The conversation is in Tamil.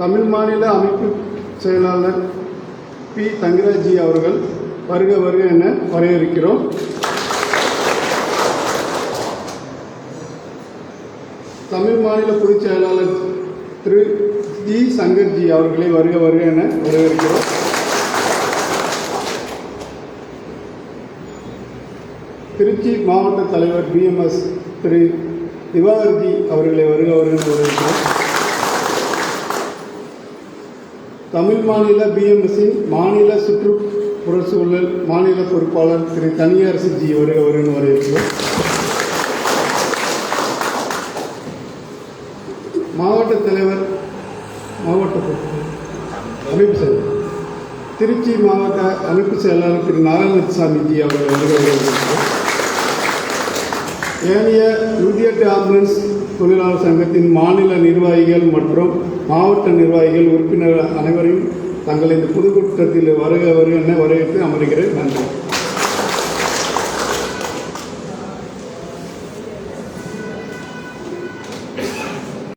தமிழ் மாநில அமைப்பு செயலாளர் பி. தங்கராஜி அவர்கள் வருக வருக என வரையறுக்கிறோம். தமிழ் மாநில பொதுச் செயலாளர் திரு. டி. சங்கர்ஜி அவர்களை வருக வருக என வரவேற்கிறோம் திருச்சி மாவட்ட தலைவர் பிஎம்எஸ் திரு. திவாகர்ஜி அவர்களை வருக வருக என வரவேற்கிறோம் தமிழ் மாநில பிஎம்எஸ்சி மாநில சுற்றுப்புற சூழல் மாநில பொறுப்பாளர் திரு தனியார் சிஜி வருக வருக வரவேற்கிறோம் மாவட்ட தலைவர் மாவட்ட அமைப்பு செயலர் திருச்சி மாவட்ட அமைப்பு செயலாளர் திரு நாராயணசாமி ஜி அவர்கள் வருகை வருகிறார்கள். ஏனைய நூற்றி எட்டு ஆம்புலன்ஸ் தொழிலாளர் சங்கத்தின் மாநில நிர்வாகிகள் மற்றும் மாவட்ட நிர்வாகிகள் உறுப்பினர் அனைவரையும் தங்கள் இந்த பொதுக்கூட்டத்தில் வருக வருக என வரவேற்று அமர்கிறேன். நன்றி.